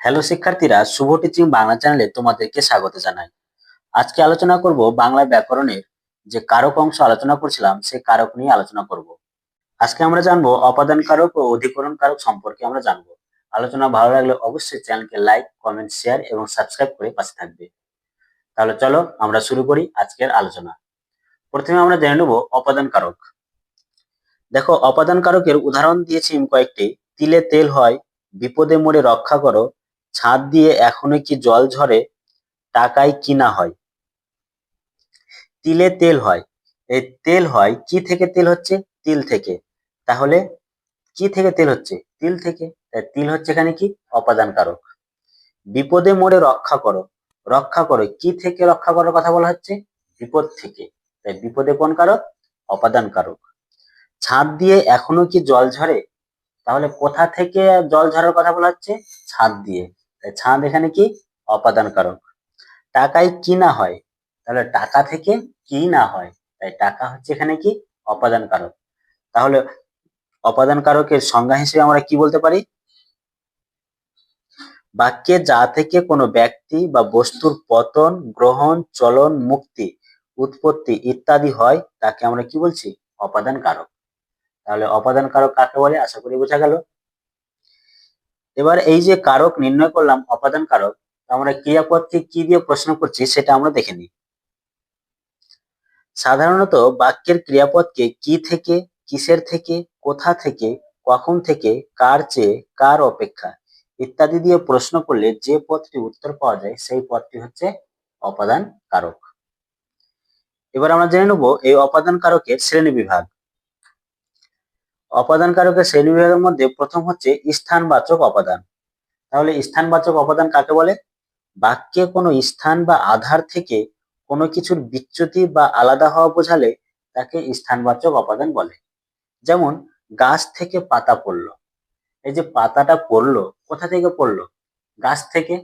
Hello শিক্ষার্থীরা, শুভ teaching Bangla চ্যানেলে তোমাদেরকে স্বাগত জানাই। আজকে আলোচনা করব বাংলা ব্যাকরণের যে কারক অংশ আলোচনা করছিলাম সেই কারক নিয়ে আলোচনা করব। আজকে আমরা জানব অপাদান কারক ও অধিকরণ কারক সম্পর্কে আমরা জানব। আলোচনা ভালো লাগলে অবশ্যই চ্যানেলকে লাইক কমেন্ট শেয়ার এবং সাবস্ক্রাইব করে পাশে থাকবে। তাহলে চলো আমরা শুরু করি আজকের আলোচনা। প্রথমে আমরা জেনে নেব অপাদান কারক। দেখো, অপাদান কারকের উদাহরণ দিয়েছি কয়েকটি। তিলে তেল হয়, বিপদে মোড়ে রক্ষা করো ছাদ দিয়ে এখনও কি জল ঝরে? টাকায় কিনা হয়? তিলে তেল হয়। এই তেল হয় কি থেকে তেল হচ্ছে? তিল থেকে। তাহলে কি থেকে তেল হচ্ছে? তিল থেকে। তিল হচ্ছে এখানে কি? অপাদান কারক বিপদে মোড়ে রক্ষা করো। রক্ষা করো। কি থেকে রক্ষা করার কথা বলা হচ্ছে? বিপদ থেকে। তাই বিপদে কোন কারক? অপাদান কারক ছাদ দিয়ে এখনও কি জল ঝরে? তাহলে কোথা থেকে জল ঝরার কথা বলা হচ্ছে? ছাদ দিয়ে। তাই ছাদ এখানে কি? অপাদান কারক টাকায় কি হয়? তাহলে টাকা থেকে কি হয়? তাই টাকা হচ্ছে এখানে কি? অপাদান কারক তাহলে অপাদান কারকের সংজ্ঞা হিসেবে আমরা কি বলতে পারি? বাক্যে যা থেকে কোনো ব্যক্তি বা বস্তুর পতন, গ্রহণ, চলন, মুক্তি, উৎপত্তি ইত্যাদি হয়, তাকে আমরা কি বলছি? অপাদান কারক তাহলে অপাদান কারক কাকে বলে? আশা করি বোঝা গেল। এবার এই যে কারক নির্ণয় করলাম, অপাদান কারক আমরা ক্রিয়াপদকে কি দিয়ে প্রশ্ন করছি সেটা আমরা দেখে নিই। সাধারণত বাক্যের ক্রিয়াপদকে কি থেকে, কিসের থেকে, কোথা থেকে, কখন থেকে, কার চেয়ে, কার অপেক্ষা ইত্যাদি দিয়ে প্রশ্ন করলে যে পদটি উত্তর পাওয়া যায় সেই পদটি হচ্ছে অপাদান কারক। এবার আমরা জেনে নেব এই অপাদান কারকের শ্রেণি বিভাগ। অপাদান কারকের মধ্যে প্রথম হচ্ছে স্থানবাচক অপাদান। তাহলে স্থানবাচক অপাদান কাকে বলে? বাক্যে কোনো স্থান বা আধার থেকে কোনো কিছুর বিচ্যুতি বা আলাদা হওয়া বোঝালে তাকে স্থানবাচক অপাদান বলে। যেমন গাছ থেকে পাতা পড়ল। এই যে পাতাটা পড়ল, কোথা থেকে পড়ল? গাছ থেকে।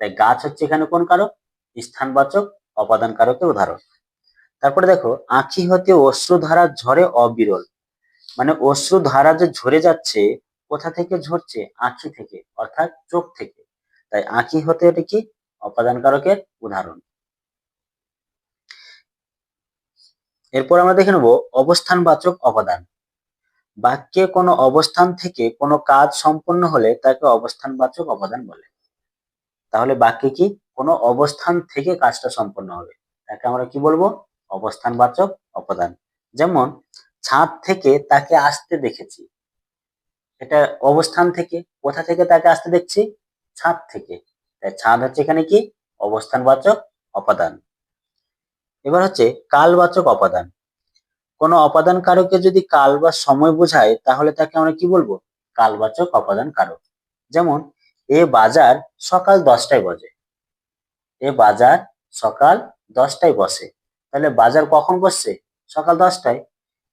তাই গাছ হচ্ছে এখানে কোন কারক? স্থানবাচক অপাদান কারকের উদাহরণ। তারপরে দেখো, আঁখি হতে অশ্রুধারা ঝরে অবিরল। মানে অশ্রু ধারা যে ঝরে যাচ্ছে, কোথা থেকে ঝরছে? আঁখি থেকে, অর্থাৎ চোখ থেকে। তাই আঁখি হতে এটা কি? অপাদান কারকের উদাহরণ। এরপর আমরা দেখে নেব অবস্থানবাচক অপাদান বাক্যে কোনো অবস্থান থেকে কোনো কাজ সম্পন্ন হলে তাকে অবস্থানবাচক অপাদান বলে। তাহলে বাক্যে কি? কোনো অবস্থান থেকে কাজটা সম্পন্ন হবে। তাকে আমরা কি বলব? অবস্থানবাচক অপাদান যেমন ছাদ থেকে তাকে আসতে দেখেছি। এটা অবস্থান থেকে, কোথা থেকে তাকে আসতে দেখছি? ছাদ থেকে। তাই ছাদ হচ্ছে এখানে কি? অবস্থানবাচক অপাদান। এবার হচ্ছে কালবাচক অপাদান। কোনো অপাদান কারকে যদি কাল বা সময় বোঝায়, তাহলে তাকে আমরা কি বলব? কালবাচক অপাদান কারক। যেমন, এ বাজার সকাল দশটায় বসে। এ বাজার সকাল দশটায় বসে। তাহলে বাজার কখন বসছে? সকাল দশটায়।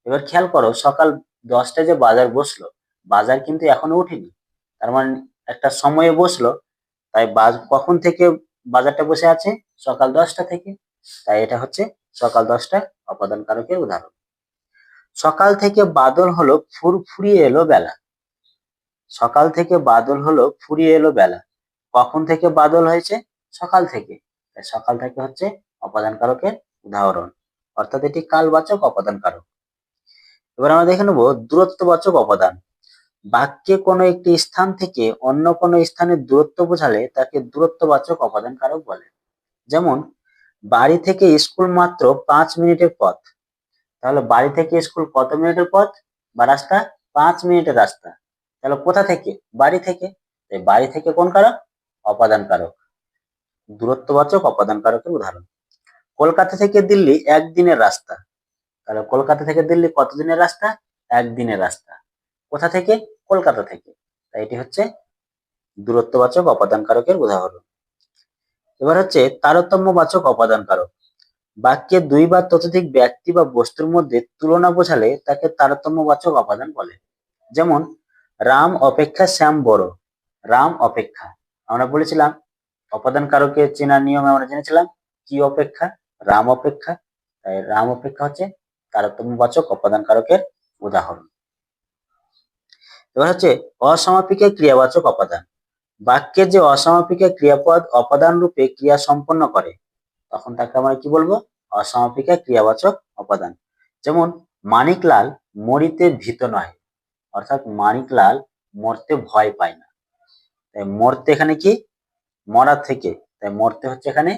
এবার খেয়াল করো, সকাল দশটায় যে বাজার বসল, বাজার কিন্তু এখনও উঠেনি তার মানে একটা সময়ে বসল, তাই কখন থেকে বাজারটা বসে আছে? সকাল দশটা থেকে। তাই এটা হচ্ছে সকাল দশটা অপাদান কারকের উদাহরণ। সকাল থেকে বাদল হলো ফুর, ফুরিয়ে এলো বেলা। সকাল থেকে বাদল হলো ফুরিয়ে এলো বেলা। কখন থেকে বাদল হয়েছে? সকাল থেকে। তাই সকাল থেকে হচ্ছে অপাদান কারকের উদাহরণ। অর্থাৎ এটি কালবাচক অপাদান কারক এবার আমরা দেখে নেব দূরত্ববাচক অবদান। বাক্যে কোনো একটি স্থান থেকে অন্য কোনো স্থানের দূরত্ব বোঝালে তাকে দূরত্ববাচক অপাদান কারক বলে। যেমন, বাড়ি থেকে স্কুল মাত্র পাঁচ মিনিটের পথ। তাহলে বাড়ি থেকে স্কুল কত মিনিটের পথ? বা রাস্তা? পাঁচ মিনিটের রাস্তা। তাহলে কোথা থেকে? বাড়ি থেকে। বাড়ি থেকে কোন কারক? অপাদান কারক দূরত্ববাচক অপাদান কারকের উদাহরণ। কলকাতা থেকে দিল্লি একদিনের রাস্তা। তাহলে কলকাতা থেকে দিল্লি কতদিনের রাস্তা? একদিনের রাস্তা। কোথা থেকে? কলকাতা থেকে। তাই এটি হচ্ছে দূরত্ববাচক অপাদান কারকের উদাহরণ। এবার হচ্ছে তারতম্যবাচক অপাদান কারক বাক্যে দুই বা ততোধিক ব্যক্তি বা বস্তুর মধ্যে তুলনা বোঝালে তাকে তারতম্যবাচক, অপাদান বলে। যেমন, রাম অপেক্ষা শ্যাম বড়। রাম অপেক্ষা। আমরা বলেছিলাম অপাদান কারকের চেনার নিয়মে আমরা জেনেছিলাম। কি অপেক্ষা? রাম অপেক্ষা। তাই রাম অপেক্ষা হচ্ছে তারতম্যবাচক অপাদান কারকের উদাহরণ। এবার হচ্ছে অসমাপিকের ক্রিয়াবাচক অপাদান। বাক্যে যে অসমাপিকা ক্রিয়াপদ অপাদান রূপে ক্রিয়া সম্পন্ন করে, তখন তাকে আমরা কি বলব? অসমাপিকা ক্রিয়াবাচক অপাদান। যেমন, মানিকলাল মরিতে ভীত নয় অর্থাৎ মানিকলাল মরতে ভয় পায় না। তাই মরতে এখানে কি? মরা থেকে। তাই মরতে হচ্ছে এখানে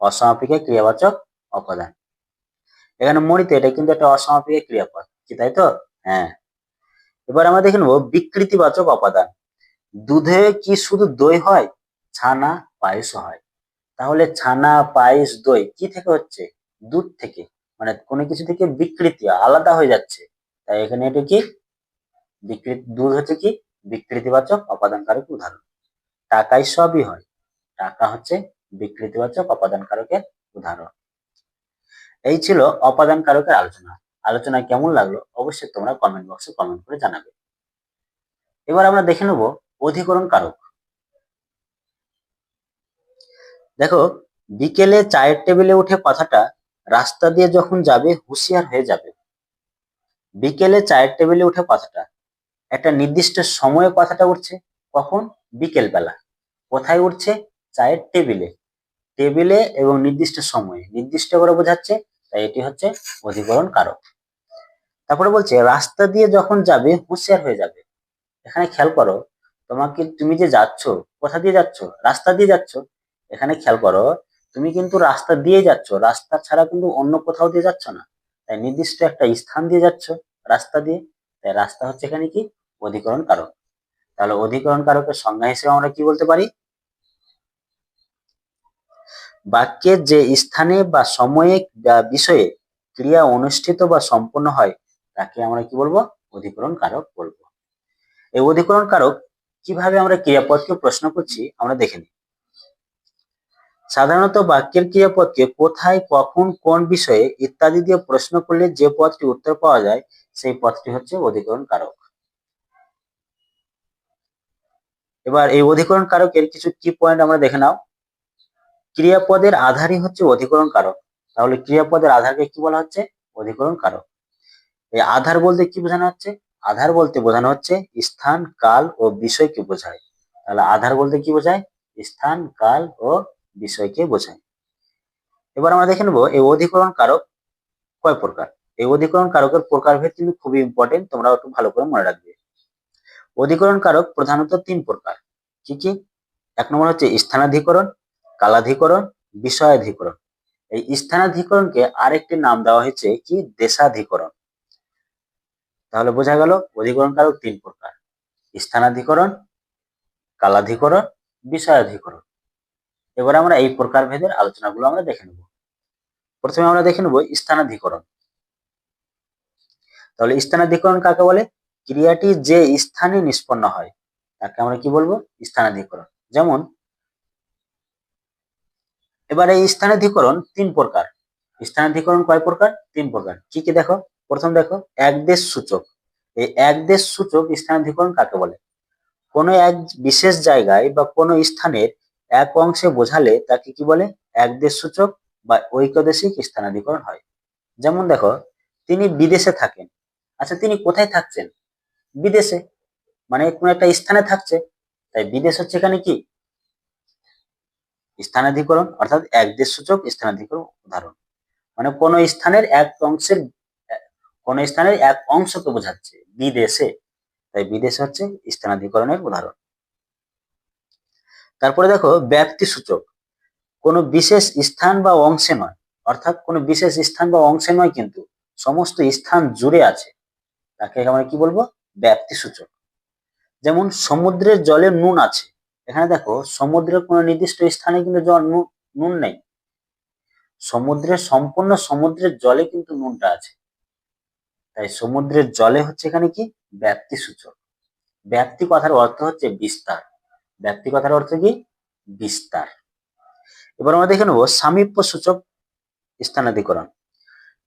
অসমাপিকা ক্রিয়াবাচক অপাদান। এখানে মরিতে এটা কিন্তু একটা অসমাপিকা ক্রিয়াপদ। কি তাই তো? হ্যাঁ। এবার আমরা দেখে নেব বিকৃতিবাচক অপাদান। দুধে কি শুধু দই হয়? ছানা পায়েস হয়। তাহলে ছানা, পায়েস, দই কি থেকে হচ্ছে? দুধ থেকে। মানে কোনো কিছু থেকে বিকৃতি, আলাদা হয়ে যাচ্ছে। তাই এখানে এটা কি? বিকৃতি, দুধ হচ্ছে কি? বিকৃতিবাচক অপাদানকারক উদাহরণ। টাকায় সবই হয়। টাকা হচ্ছে বিকৃতিবাচক অপাদান কারকের উদাহরণ। এই ছিল অপাদান কারকের আলোচনা। আলোচনা কেমন লাগল অবশ্যই তোমরা কমেন্ট বক্সে কমেন্ট করে জানাবে। এবার আমরা দেখে নেব অধিকরণ কারক। দেখো, বিকেলে চায়ের টেবিলে উঠে কথাটা রাস্তা দিয়ে যখন যাবে হুঁশিয়ার হয়ে যাবে। বিকেলে চায়ের টেবিলে উঠে কথাটা, একটা নির্দিষ্ট সময়ে কথাটা উঠছে, কখন? বিকেল বেলা কোথায় উঠছে? চায়ের টেবিলে। টেবিলে এবং নির্দিষ্ট সময়ে। নির্দিষ্ট করে বোঝাচ্ছে তাই এটি হচ্ছে অধিকরণ কারক তারপরে বলছে, রাস্তা দিয়ে যখন যাবে, হুঁশিয়ার হয়ে যাবে। এখানে খেয়াল করো, তোমাকে তুমি যে যাচ্ছ, কোথা দিয়ে যাচ্ছ? রাস্তা দিয়ে যাচ্ছ। এখানে খেয়াল করো, তুমি কিন্তু রাস্তা দিয়ে যাচ্ছ। রাস্তা ছাড়া কিন্তু অন্য কোথাও দিয়ে যাচ্ছ না। তাই নির্দিষ্ট একটা স্থান দিয়ে যাচ্ছ, রাস্তা দিয়ে। তাই রাস্তা হচ্ছে এখানে কি? অধিকরণ কারক তাহলে অধিকরণ কারকের সংজ্ঞা হিসেবে আমরা কি বলতে পারি? বাক্যের যে স্থানে বা সময়ে বা বিষয়ে ক্রিয়া অনুষ্ঠিত বা সম্পন্ন হয়, তাকে আমরা কি বলব? অধিকরণ কারক বলব। এই অধিকরণ কারক কীভাবে আমরা ক্রিয়াপদকে প্রশ্ন করছি, আমরা দেখে নিই। সাধারণত বাক্যের ক্রিয়াপদকে কোথায়, কখন, কোন বিষয়ে ইত্যাদি দিয়ে প্রশ্ন করলে যে পদটি উত্তর পাওয়া যায়, সেই পদটি হচ্ছে অধিকরণ কারক এবার এই অধিকরণ কারকের কিছু কি পয়েন্ট আমরা দেখে নাও। ক্রিয়াপদের আধারই হচ্ছে অধিকরণ কারক। তাহলে ক্রিয়াপদের আধারকে কি বলা হচ্ছে? অধিকরণ কারক। এই আধার বলতে কি বোঝানো হচ্ছে? আধার বলতে বোঝানো হচ্ছে স্থান, কাল ও বিষয়কে বোঝায়। তাহলে আধার বলতে কি বোঝায়? স্থান, কাল ও বিষয়কে বোঝায়। এবার আমরা দেখে নেব, এই অধিকরণ কারক কয় প্রকার? এই অধিকরণ কারকের প্রকারভেদ কিন্তু খুবই ইম্পর্টেন্ট তোমরা একটু ভালো করে মনে রাখবে। অধিকরণ কারক প্রধানত তিন প্রকার। কি কি? এক নম্বর হচ্ছে স্থানাধিকরণ কালাধিকরণ, বিষয়াধিকরণ। এই স্থানাধিকরণকে আরেকটি নাম দেওয়া হয়েছে কি? দেশাধিকরণ। তাহলে বোঝা গেল অধিকরণ কারক তিন প্রকার। স্থানাধিকরণ, কালাধিকরণ, বিষয়াধিকরণ। এবার আমরা এই প্রকার ভেদের আলোচনাগুলো আমরা দেখে নেব। প্রথমে আমরা দেখে নেব স্থানাধিকরণ। তাহলে স্থানাধিকরণ কাকে বলে? ক্রিয়াটি যে স্থানে নিষ্পন্ন হয়, তাকে আমরা কি বলব? স্থানাধিকরণ। যেমন এবার এই স্থানাধিকরণ তিন প্রকার। স্থানাধিকরণ কয় প্রকার? তিন প্রকার। কি কি দেখো? প্রথম দেখো, এক দেশ সূচক। এই এক দেশ সূচক স্থানাধিকরণ কাকে বলে? কোনো এক বিশেষ জায়গায় বা কোনো স্থানের এক অংশে বোঝালে তাকে কি বলে? এক দেশ সূচক বা ঐকদেশিক স্থানাধিকরণ হয়। যেমন দেখো, তিনি বিদেশে থাকেন। আচ্ছা তিনি কোথায় থাকছেন? বিদেশে। মানে কোন একটা স্থানে থাকছে। তাই বিদেশ হচ্ছে এখানে কি? স্থানাধিকরণ, অর্থাৎ এক দেশ সূচক স্থানাধিকরণ উদাহরণ মানে কোন স্থানের এক অংশের, কোন স্থানের এক অংশকে বোঝাচ্ছে বিদেশে। তাই বিদেশ হচ্ছে স্থানাধিকরণের উদাহরণ। তারপরে দেখো ব্যাপ্তি সূচক কোনো বিশেষ স্থান বা অংশে নয়, অর্থাৎ কোনো বিশেষ স্থান বা অংশে নয় কিন্তু সমস্ত স্থান জুড়ে আছে। তাকে আমরা কি বলব? ব্যাপ্তি সূচক যেমন সমুদ্রের জলে নুন আছে এখানে দেখো, সমুদ্রের কোনো নির্দিষ্ট স্থানে কিন্তু জল নুন নেই। সমুদ্রের সম্পূর্ণ সমুদ্রের জলে কিন্তু নুনটা আছে। তাই সমুদ্রের জলে হচ্ছে এখানে কি? ব্যাপ্তি সূচক। ব্যাপ্তি কথার অর্থ হচ্ছে বিস্তার। ব্যাপ্তি কথার অর্থ কি? বিস্তার। এবার আমরা দেখে নেব সামীপ্য সূচক স্থানাধিকরণ।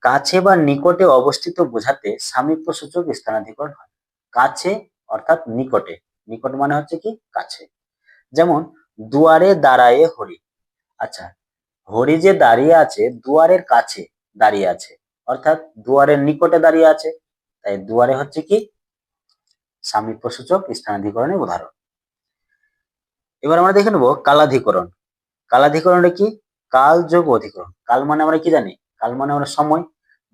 কাছে বা নিকটে অবস্থিত বোঝাতে সামীপ্য সূচক স্থানাধিকরণ হয়। কাছে অর্থাৎ নিকটে। নিকট মানে হচ্ছে কি? কাছে। যেমন, দুয়ারে দাঁড়ায়ে হরি। আচ্ছা হরি যে দাঁড়িয়ে আছে, দুয়ারের কাছে দাঁড়িয়ে আছে, অর্থাৎ দুয়ারের নিকটে দাঁড়িয়ে আছে, তাই দুয়ারে হচ্ছে কি? সামীপ্য সূচক স্থানাধিকরণের উদাহরণ। এবার আমরা দেখে নেব কালাধিকরণ। কালাধিকরণটা কি? কাল যোগ অধিকরণ। কাল মানে আমরা কি জানি? কাল মানে আমরা সময়।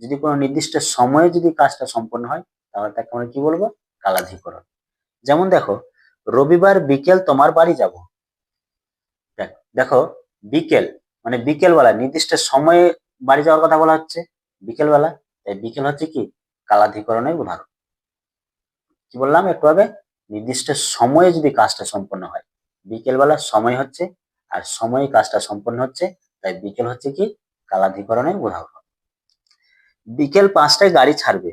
যদি কোনো নির্দিষ্ট সময়ে যদি কাজটা সম্পন্ন হয়, তাহলে তাকে আমরা কি বলব? কালাধিকরণ। যেমন দেখো রবিবার বিকেল তোমার বাড়ি যাব। দেখো বিকেল মানে বিকেলবেলা, নির্দিষ্ট সময়ে বাড়ি যাওয়ার কথা বলা হচ্ছে, বিকেলবেলা। তাই বিকেল হচ্ছে কি? কালাধিকরণের উদাহরণ কি বললাম একটু আগে? নির্দিষ্ট সময়ে যদি কাজটা সম্পন্ন হয়, বিকেলবেলা সময় হচ্ছে, আর সময়ে কাজটা সম্পন্ন হচ্ছে, তাই বিকেল হচ্ছে কি? কালাধিকরণের উদাহরণ বিকেল পাঁচটায় গাড়ি ছাড়বে।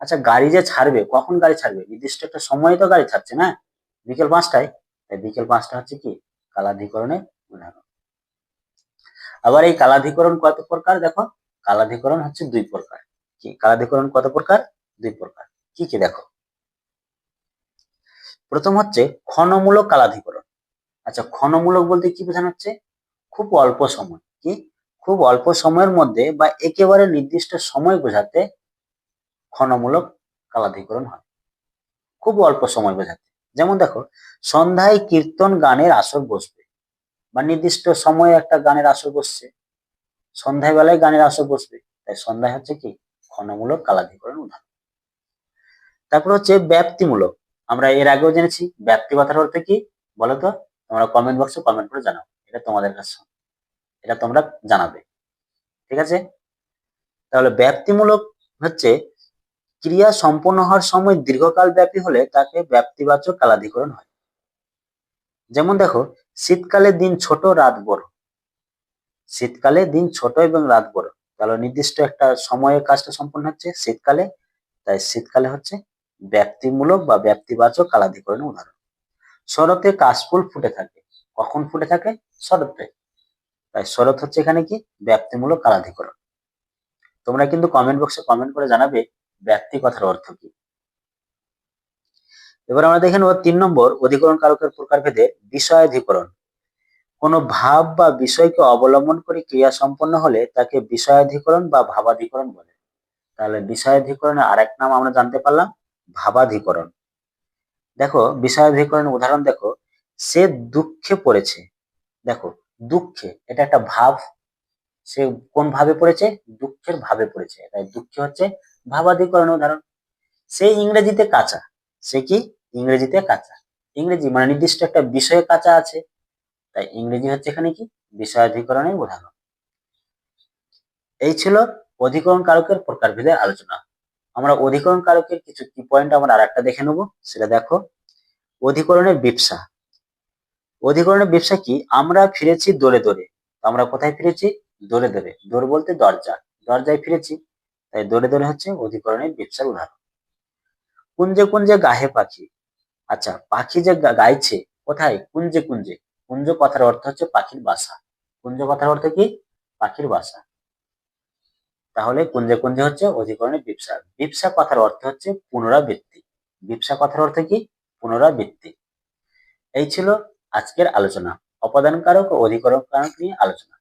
আচ্ছা গাড়ি যে ছাড়বে, কখন গাড়ি ছাড়বে? নির্দিষ্ট একটা সময় তো গাড়ি ছাড়ছে না? বিকেল পাঁচটায়, তাই বিকেল পাঁচটা হচ্ছে কি? কালাধিকরণের উদাহরণ। আবার এই কালাধিকরণ কত প্রকার? দেখো, কালাধিকরণ হচ্ছে দুই প্রকার। কি? কালাধিকরণ কত প্রকার? দুই প্রকার। কি কি দেখো? প্রথম হচ্ছে ক্ষণমূলক কালাধিকরণ। আচ্ছা ক্ষণমূলক বলতে কি বোঝানো হচ্ছে? খুব অল্প সময়। কি? খুব অল্প সময়ের মধ্যে বা একেবারে নির্দিষ্ট সময় বোঝাতে ক্ষণমূলক কালাধিকরণ হয়। খুব অল্প সময় বোঝাতে। যেমন দেখো, সন্ধ্যায় কীর্তন গানের আসর বসবে। বা নির্দিষ্ট সময়ে একটা গানের আসর বসছে। সন্ধ্যায় বেলায় গানের আসর বসবে। তাই সন্ধ্যায় হচ্ছে কি? ক্ষণমূলক কালাধিকরণ উদাহরণ। তারপর হচ্ছে ব্যাপ্তিমূলক। আমরা এর আগেও জেনেছি, ব্যাপ্তি কথার অর্থ কি? বলতো তোমরা কমেন্ট বক্সে কমেন্ট করে জানাও। এটা তোমাদের কাছে। এটা তোমরা জানাবে। ঠিক আছে? তাহলে ব্যাপ্তিমূলক হচ্ছে ক্রিয়া সম্পন্ন হওয়ার সময় দীর্ঘকাল ব্যাপী হলে তাকে ব্যাপ্তিবাচক কালাধিকরণ হয়। যেমন দেখো শীতকালে দিন ছোট, রাত বড়। শীতকালে দিন ছোট এবং রাত বড়। তাহলে নির্দিষ্ট একটা সময়ে কাজটা সম্পন্ন হচ্ছে শীতকালে। তাই শীতকালে হচ্ছে ব্যক্তিমূলক বা ব্যক্তিবাচক কালাধিকরণের উদাহরণ। শরতে কাশফুল ফুটে থাকে। কখন ফুটে থাকে? শরতে। তাই শরৎ হচ্ছে এখানে কি? ব্যক্তিমূলক কালাধিকরণ। তোমরা কিন্তু কমেন্ট বক্সে কমেন্ট করে জানাবে ব্যক্তি কথার অর্থ কি? এবার আমরা দেখে নেব তিন নম্বর, অধিকরণ কারকের প্রকারভেদে বিষয়াধিকরণ। কোনো ভাব বা বিষয়কে অবলম্বন করে ক্রিয়া সম্পন্ন হলে তাকে বিষয়াধিকরণ বা ভাবাধিকরণ বলে। তাহলে বিষয়াধিকরণের আরেক নাম আমরা জানতে পারলাম, ভাবাধিকরণ। দেখো, বিষয়াধিকরণের উদাহরণ দেখো, সে দুঃখে পড়েছে। দেখো, দুঃখে, এটা একটা ভাব। সে কোন ভাবে পড়েছে? দুঃখের ভাবে পড়েছে। তাই দুঃখে হচ্ছে ভাবাধিকরণের উদাহরণ সে ইংরেজিতে কাঁচা, সে কি? ইংরেজিতে কাঁচা। ইংরেজি মানে নির্দিষ্ট একটা বিষয়ে কাঁচা আছে। তাই ইংরেজি হচ্ছে এখানে কি? বিষয়াধিকরণের উদাহরণ এই ছিল অধিকরণ কারকের প্রকারভেদের আলোচনা। আমরা অধিকরণ কারকের কিছু কি পয়েন্ট আমরা আর একটা দেখে নেব, সেটা দেখো। অধিকরণের ব্যবসা। অধিকরণের ব্যবসা কি? আমরা ফিরেছি দোরে দোরে আমরা কোথায় ফিরেছি? দোরে দোরে দোর বলতে দরজা। দরজায় ফিরেছি। তাই দোরে দোরে হচ্ছে অধিকরণের ব্যবসার উদাহরণ। কুঞ্জে কুঞ্জে গাহে পাখি। আচ্ছা পাখি যে গাইছে কোথায়? কুঞ্জে কুঞ্জে। কুঞ্জ কথার অর্থ হচ্ছে পাখির বাসা। কুঞ্জ কথার অর্থ কি? পাখির বাসা। তাহলে কুঞ্জে কুঞ্জে হচ্ছে অধিকরণের ব্যবসা ব্যবসা কথার অর্থ হচ্ছে পুনরাবৃত্তি। ব্যবসা কথার অর্থ কি? পুনরাবৃত্তি। এই ছিল আজকের আলোচনা। অপাদান কারক ও অধিকরণ কারক নিয়ে আলোচনা।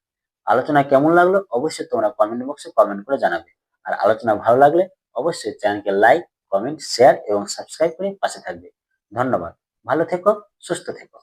আলোচনা কেমন লাগল? অবশ্যই তোমরা কমেন্ট বক্সে কমেন্ট করে জানাবে। আর আলোচনা ভালো লাগলে অবশ্যই চ্যানেলকে লাইক, কমেন্ট, শেয়ার এবং সাবস্ক্রাইব করে পাশে থাকবে। ধন্যবাদ। ভালো থেকো, সুস্থ থেকো।